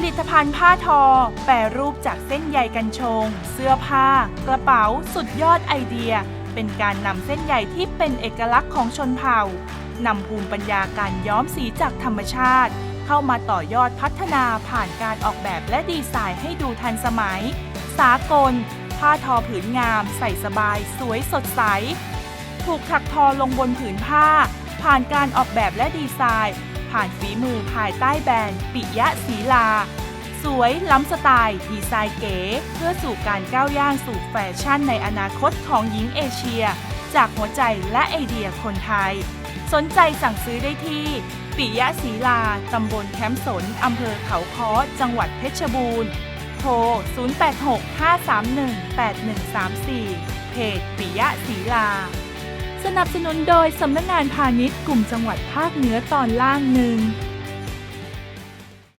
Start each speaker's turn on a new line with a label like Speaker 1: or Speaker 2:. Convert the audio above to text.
Speaker 1: ผลิตภัณฑ์ผ้าทอ แปรรูปจากเส้นใยกันชง เสื้อผ้า กระเป๋า สุดยอดไอเดีย เป็นการนำเส้นใยที่เป็นเอกลักษณ์ของชนเผ่านำภูมิปัญญาการย้อมสีจากธรรมชาติ เข้ามาต่อยอดพัฒนาผ่านการออกแบบและดีไซน์ให้ดูทันสมัย สากล ผ้าทอผืนงาม ใส่สบาย สวยสดใส ถูกถักทอลงบนผืนผ้า ผ่านการออกแบบและดีไซน์ ผ่านฝีมือภายใต้แบรนด์ปิยะศรีลา สวยล้ำสไตล์ ดีไซน์เก๋เพื่อสู่การก้าวย่างสู่แฟชั่นในอนาคตของหญิงเอเชีย จากหัวใจและไอเดียคนไทย สนใจสั่งซื้อได้ที่ ปิยะศรีลา ตำบลแคมป์สน อำเภอเขาค้อ จังหวัดเพชรบูรณ์ โทร 0865318134 เพจปิยะศรีลา นับสนุนโดยสำนักงานพาณิชย์กลุ่มจังหวัดภาคเหนือตอนล่างหนึ่ง